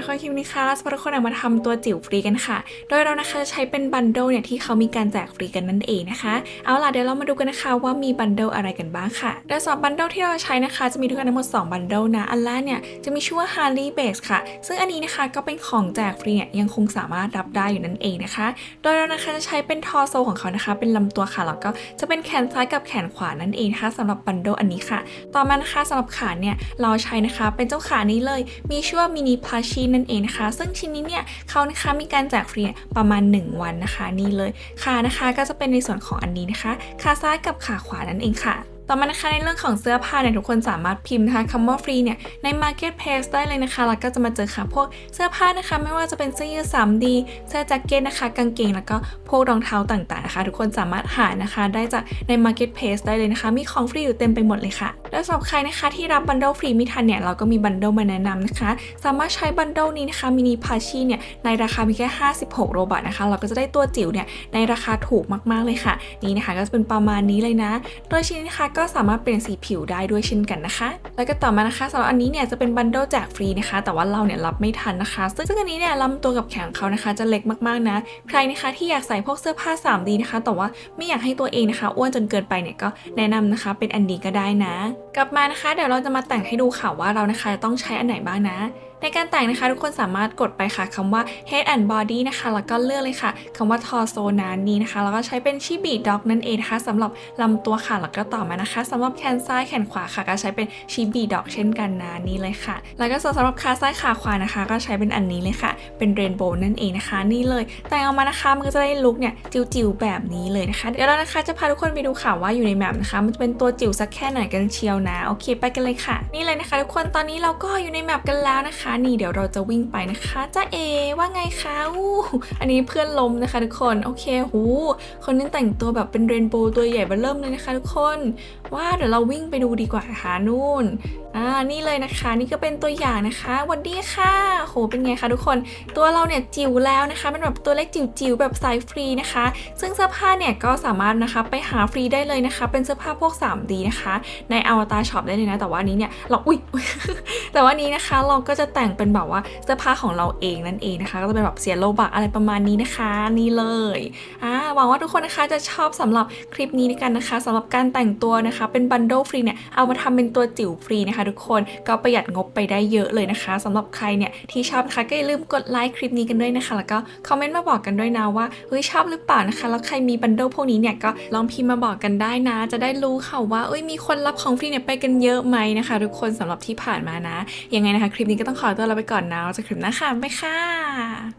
สำหรับคลิปนี้ค่ะเราจะพาทุกคนเอามาทำตัวจิ๋วฟรีกันค่ะ โดยเรานะคะจะใช้เป็นบันเดิลเนี่ยที่เขามีการแจกฟรีกันนั่นเองนะคะ เอาล่ะเดี๋ยวเรามาดูกันนะคะว่ามีบันเดิลอะไรกันบ้างค่ะโดยสำหรับบันเดิลที่เราใช้นะคะจะมีด้วยกันทั้งหมด2บันเดิลนะ อันแรกเนี่ยจะมีชื่อว่า Harley Base ค่ะ ซึ่งอันนี้นะคะก็เป็นของแจกฟรีเนี่ยยังคงสามารถรับได้อยู่นั่นเองนะคะ โดยเรานะคะจะใช้เป็นทอโซของเขานะคะ เป็นลำตัวค่ะแล้วก็จะเป็นแขนซ้ายกับแขนขวานั่นเองนะคะสำหรับบันเดิลอันนี้ค่ะ ต่อมานะคะสำหรับขาเนี่ยเราใช้นะคะเป็นเจ้าขานี้เลยมีชื่อว่ามินิพาชีนั่นั่นเองนะคะ ซึ่งชิ้นนี้เนี่ยเขานะคะมีการแจกฟรีประมาณ 1 วันนะคะ นี่เลยขานะคะก็จะเป็นในส่วนของอันนี้นะคะขาซ้ายกับขาขวานั่นเองค่ะ ต่อมานะคะในเรื่องของเสื้อผ้าเนี่ยทุกคนสามารถพิมพ์นะคะคำว่าฟรีเนี่ยใน Marketplace ได้เลยนะคะ แล้วก็จะมาเจอค่ะพวกเสื้อผ้านะคะ ไม่ว่าจะเป็นเสื้อยืด 3D เสื้อแจ็คเก็ตนะคะ กางเกงแล้วก็พวกรองเท้าต่างๆนะคะ ทุกคนสามารถหานะคะ ได้จากใน Marketplace ได้เลยนะคะ มีของฟรีอยู่เต็มไปหมดเลยค่ะ และสำหรับใครนะคะที่รับบันเดิลฟรีไม่ทันเนี่ยเราก็มีบันเดิลมาแนะนำนะคะ สามารถใช้บันเดิลนี้นะคะมินิพาชีเนี่ยในราคาเพียงแค่ 56 โรบัตนะคะเราก็จะได้ตัวจิ๋วเนี่ยในราคาถูกมากๆเลยค่ะ นี่นะคะก็จะเป็นประมาณนี้เลยนะ โดยชิ้นนี้นะคะก็็สามารถเปลี่ยนสีผิวได้ด้วยเช่นกันนะคะ แล้วก็ต่อมานะคะสำหรับอันนี้เนี่ยจะเป็นบันเดิลแจกฟรีนะคะ แต่ว่าเราเนี่ยรับไม่ทันนะคะซึ่งซึ่งอันนี้เนี่ยลำตัวกับแขนเขานะคะ จะเล็กมากๆนะ ใครนะคะที่อยากใส่พวกเสื้อผ้า 3D นะคะ แต่ว่าไม่อยากให้ตัวเองนะคะอ้วนจนเกินไปเนี่ยก็แนะนำนะคะ เป็นอันนี้ก็ได้นะ กลับมานะคะ เดี๋ยวเราจะมาแต่งให้ดูค่ะว่าเรานะคะจะต้องใช้อันไหนบ้างนะ ในการแต่งนะคะทุกคนสามารถกดไปค่ะคำว่า head and body นะคะ แล้วก็เลือกเลยค่ะคำว่า torso นั้นนี้นะคะ แล้วก็ใช้เป็นชิบิด็อกนั่นเองนะคะสำหรับลำตัวค่ะ แล้วก็ต่อมานะคะสำหรับแขนซ้ายแขนขวาค่ะ ก็ใช้เป็นชิบิด็อกเช่นกันนะนี่เลยค่ะ แล้วก็ส่วนสำหรับขาซ้ายขาขวานะคะ ก็ใช้เป็นอันนี้เลยค่ะ เป็นเรนโบว์นั่นเองนะคะ นี่เลย แต่งออกมานะคะมันก็จะได้ลุคเนี่ยจิ๋วๆแบบนี้เลยนะคะ เดี๋ยวเรานะคะจะพาทุกคนไปดูค่ะว่าอยู่ในแมปนะคะ มันจะเป็นตัวจิ๋วสักแค่ไหนกันเชียวนะโอเค ไปกันเลยค่ะ นี่เลยนะคะ ทุกคนตอนนี้เราก็อยู่ในแมปกันแล้วนะคะนี่เดี๋ยวเราจะวิ่งไปนะคะจ้าเอว่าไงคะอู้อันนี้เพื่อนลมนะคะทุกคนโอเคหูคนนี้แต่งตัวแบบเป็นเรนโบว์ตัวใหญ่เบ้อเริ่มเลยนะคะ ทุกคนว่าเดี๋ยวเราวิ่งไปดูดีกว่าค่ะนู่นอ่านี่เลยนะคะ นี่ก็เป็นตัวอย่างนะคะวันดีค่ะโหเป็นไงคะทุกคนตัวเราเนี่ยจิ๋วแล้วนะคะเป็นแบบตัวเล็กจิ๋วๆแบบสายฟรีนะคะ ซึ่งเสื้อผ้าเนี่ยก็สามารถนะคะไปหาฟรีได้เลยนะคะ เป็นเสื้อผ้าพวก 3D นะคะ ในอวตารช็อปได้เลยนะ แต่ว่านนี้เนี่ยเราอุ้ยแต่ว่านี้นะคะเราก็จะแต่แต่งเป็นแบบว่าเสื้อผ้าของเราเองนั่นเองนะคะ ก็จะเป็นแบบเสียโลบักอะไรประมาณนี้นะคะ นี่เลยอ่าหวังว่าทุกคนนะคะจะชอบสำหรับคลิปนี้กันนะคะสำหรับการแต่งตัวนะคะ เป็นบันเดิลฟรีเนี่ยเอามาทำเป็นตัวจิ๋วฟรีนะคะ ทุกคนก็ประหยัดงบไปได้เยอะเลยนะคะสำหรับใครเนี่ยที่ชอบนะคะก็อย่าลืมกดไลค์คลิปนี้กันด้วยนะคะ แล้วก็คอมเมนต์มาบอกกันด้วยนะว่าเฮ้ยชอบหรือเปล่านะคะ แล้วใครมีบันเดิลพวกนี้เนี่ยก็ลองพิมพ์มาบอกกันได้นะ จะได้รู้ค่ะว่าเอ้ยมีคนรับของฟรีเนี่ยไปกันเยอะไหมนะคะ ทุกคนสำหรับที่ผ่านมานะยังไงนะคะ คลิปนี้ก็ต้องขอตัวลาไปก่อนนะเราจะคลิปหน้าค่ะไม่ค่ะ